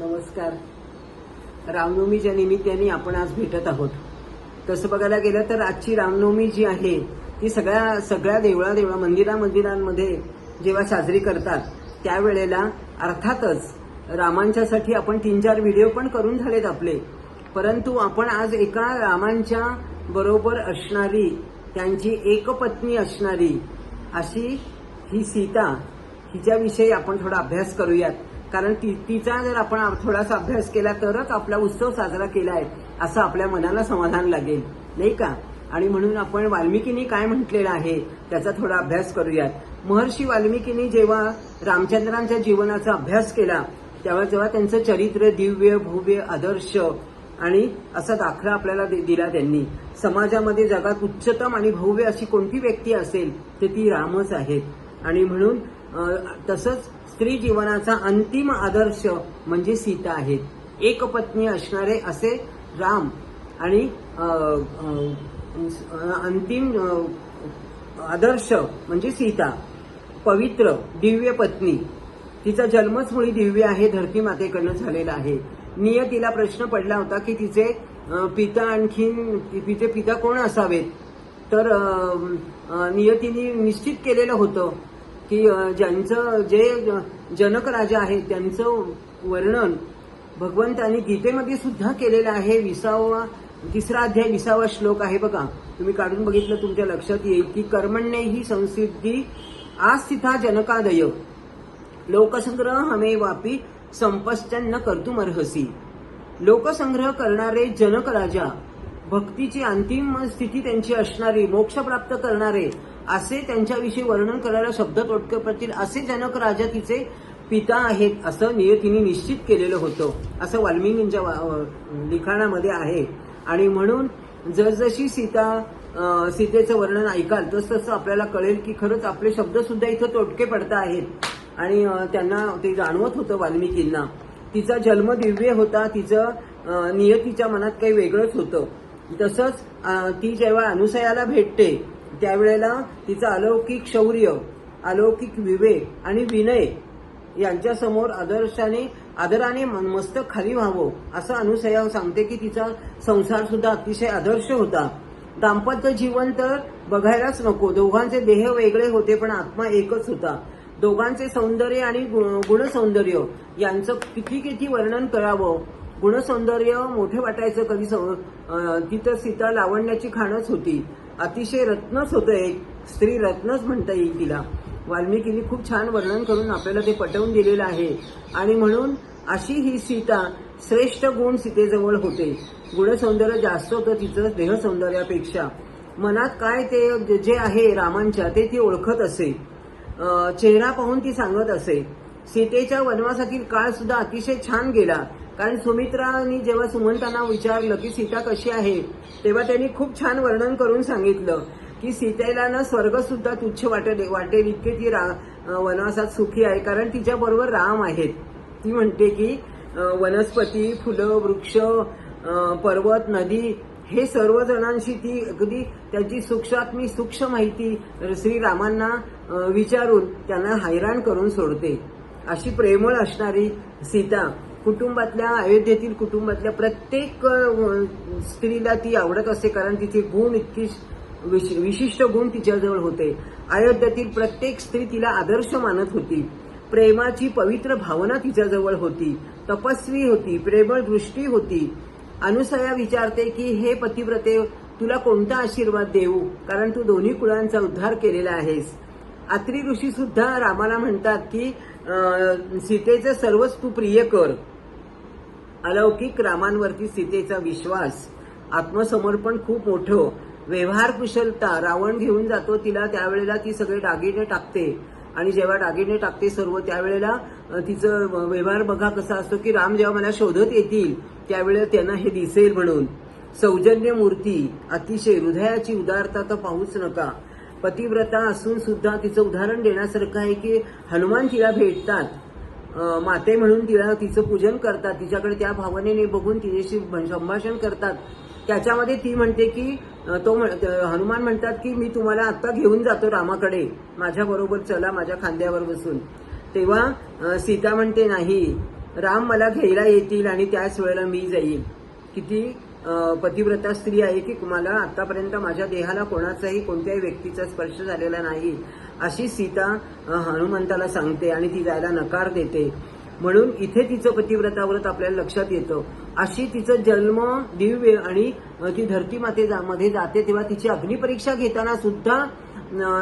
नमस्कार. रामनवमीच्या निमित्ताने आपण आज भेटत आहोत. तसं बघायला गेलं तर आजची रामनवमी जी आहे ती सगळ्या सगळ्या देवळा देवळा मंदिरा मंदिरांमध्ये जेव्हा साजरी करतात त्यावेळेला अर्थातच रामांच्यासाठी आपण तीन चार व्हिडिओ पण करून झालेत आपले. परंतु आपण आज एका रामांच्या बरोबर असणारी त्यांची एकपत्नी असणारी अशी ही सीता हिच्याविषयी आपण थोडा अभ्यास करूयात. कारण ती तिचा जर आपण थोडासा अभ्यास केला तरच आपला उत्सव साजरा केला आहे असं आपल्या मनाला समाधान लागेल नाही का? आणि म्हणून आपण वाल्मिकीनी काय म्हटलेलं आहे त्याचा थोडा अभ्यास करूयात. महर्षी वाल्मिकीनी जेव्हा रामचंद्रांच्या जीवनाचा अभ्यास केला तेव्हा जेव्हा त्यांचं चरित्र दिव्य भव्य आदर्श आणि असा दाखला आपल्याला दि- दिला त्यांनी. समाजामध्ये जगात उच्चतम आणि भव्य अशी कोणती व्यक्ती असेल तर ती रामच आहेत. आणि म्हणून तसंच स्त्री जीवनाचा अंतिम आदर्श म्हणजे सीता आहेत. एक पत्नी असणारे असे राम आणि अंतिम आदर्श म्हणजे सीता. पवित्र दिव्य पत्नी. तिचा जन्मच मुळी दिव्य आहे धरती मातेकडनं झालेला आहे. नियतीला प्रश्न पडला होता की तिचे पिता आणखीन तिचे पिता कोण असावेत? तर नियतीने निश्चित केलेलं होतं. की ज्यांचं जे जनक राजा आहेत त्यांचं वर्णन भगवंतांनी गीतेमध्ये सुद्धा केलेलं आहे. विसावा तिसरा अध्याय विसावा श्लोक आहे बघा. तुम्ही काढून बघितलं तुमच्या लक्षात येईल की कर्मण्य ही संसिद्धी आस्थिता जनकादय. लोकसंग्रह हमे वापी संपश्चन न कर्तुमर्हसी लोकसंग्रह करणारे जनक राजा भक्तीची अंतिम स्थिती त्यांची असणारी मोक्ष प्राप्त करणारे असे त्यांच्याविषयी वर्णन करायला शब्द तोटके पडतील असे जनक राजा तिचे पिता आहेत असं नियतीने निश्चित केलेलं होतं. असं वाल्मिकींच्या वा- लिखाणामध्ये आहे. आणि म्हणून जसजशी सीता सीतेचं वर्णन ऐकाल तस तसं आपल्याला कळेल की खरंच आपले शब्द सुद्धा इथं तोटके पडता आहेत. आणि त्यांना ते जाणवत होतं वाल्मिकींना. तिचा जन्म दिव्य होता तिचं नियतीच्या मनात काही वेगळंच होतं. तसंच ती जेव्हा अनुसयाला भेटते त्यावेळेला तिचं अलौकिक शौर्य अलौकिक विवेक आणि विनय यांच्यासमोर आदर्शाने आदराने मन- मस्तक खाली व्हावं असं अनुसया सांगते की तिचा संसार सुद्धा अतिशय आदर्श होता. दाम्पत्य जीवन तर बघायलाच नको. दोघांचे देह वेगळे होते पण आत्मा एकच होता. दोघांचे सौंदर्य आणि गुण- गुणसौंदर्य यांचं किती किती वर्णन करावं? गुणसौंदर्य मोठे वाटायचं कधी तिथं सीता लावण्याची खाणच होती. अतिशय रत्नच होतं एक. स्त्री रत्नच म्हणता येईल तिला. वाल्मिकीने खूप छान वर्णन करून आपल्याला ते पटवून दिलेलं आहे. आणि म्हणून अशी ही सीता श्रेष्ठ गुण सीतेजवळ होते. गुणसौंदर्य जास्त होतं तिचं देहसौंदर्यापेक्षा मनात काय ते जे आहे रामांच्या ते ती ओळखत असे. चेहरा पाहून ती सांगत असे. सीतेच्या वनवासातील काळ सुद्धा अतिशय छान गेला. कारण सुमित्रानी जेव्हा सुमंतांना विचारलं की सीता कशी आहे तेव्हा त्यांनी खूप छान वर्णन करून सांगितलं की सीतेला ना स्वर्ग सुद्धा तुच्छ वाटेल वाटेल इतके ती रा- वनवासात सुखी आहे. कारण तिच्या बरोबर राम आहेत. ती म्हणते की वनस्पती फुलं वृक्ष पर्वत नदी हे सर्व जणांशी ती अगदी त्यांची सूक्ष्मात्मी सूक्ष्म माहिती श्रीरामांना विचारून त्यांना हैराण करून सोडते. अशी प्रेमळ असणारी सीता कुटुंबातल्या अयोध्येतील कुटुंबातल्या प्रत्येक स्त्रीला ती आवडत असते कारण तिचे गुण इतकी विश- विशिष्ट गुण तिच्याजवळ होते. अयोध्येतील प्रत्येक स्त्री तिला आदर्श मानत होती. प्रेमाची पवित्र भावना तिच्याजवळ होती. तपस्वी होती प्रेमळ दृष्टी होती. अनुसया विचारते की हे पतिव्रते तुला कोणता आशीर्वाद देऊ? कारण तू दोन्ही कुळांचा उद्धार केलेला आहेस. अत्री ऋषी सुद्धा रामाला म्हणतात की सीतेचं सर्वच तू प्रिय कर. अलौकिक रामांवरती सीतेचा विश्वास आत्मसमर्पण खूप मोठं. व्यवहार कुशलता रावण घेऊन जातो तिला त्यावेळेला ती सगळे दागिने टाकते. आणि जेव्हा दागिने टाकते सर्व त्यावेळेला तिचं व्यवहार बघा कसा असतो की राम जेव्हा मला शोधत येतील त्यावेळेला त्यांना हे दिसेल म्हणून. सौजन्य मूर्ती अतिशय हृदयाची उदारता तर पाहूच नका. पतिव्रता असून सुद्धा तिचं उदाहरण देण्यासारखं आहे की हनुमान तिला भेटतात. माते म्हणून तिला तिचं पूजन करतात. तिच्याकडे त्या भावनेने बघून तिच्याशी संभाषण करतात. त्याच्यामध्ये ती म्हणते की तो म्हण- हनुमान म्हणतात की मी तुम्हाला आत्ता घेऊन जातो रामाकडे. माझ्या बरोबर चला माझ्या खांद्यावर बसून. तेव्हा सीता म्हणते नाही. राम मला घ्यायला येतील आणि त्याच वेळेला मी जाईल किती पतिव्रता स्त्री आहे की तुम्हाला आतापर्यंत माझ्या देहाला कोणाचाही कोणत्याही व्यक्तीचा स्पर्श झालेला नाही अशी सीता हनुमंताला सांगते आणि ती जायला नकार देते. म्हणून इथे तिचं पतिव्रता व्रत आपल्याला लक्षात येतं. अशी तिचं जन्म दिव्य आणि ती धरती माते मध्ये जाते तेव्हा तिची अग्निपरीक्षा घेताना सुद्धा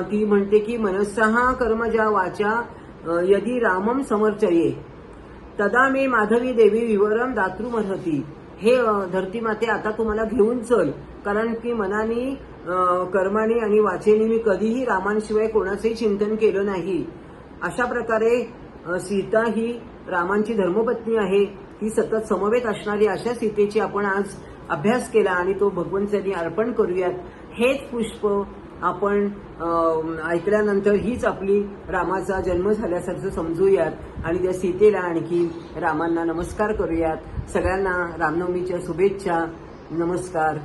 ती म्हणते की मनस्सहा ज्या वाचा यदी रामम समर्चये. तदा मी माधवी देवी विवरम दातृमर्हती. हे धरती माते आता तुम्हाला घेऊन चल. कारण की मनाने कर्माने आणि वाचेने मी कधीही रामांशिवाय कोणाचंही चिंतन केलं नाही. अशा प्रकारे सीता ही रामांची धर्मपत्नी आहे. ही सतत समवेत असणारी अशा सीतेची आपण आज अभ्यास केला आणि तो भगवंतांनी अर्पण करूयात. हेच पुष्प आपण ऐकल्यानंतर हीच आपली रामाचा जन्म झाल्यासारखं समजूयात आणि त्या सीतेला आणखी रामांना नमस्कार करूयात. सगळ्यांना रामनवमीच्या शुभेच्छा. नमस्कार.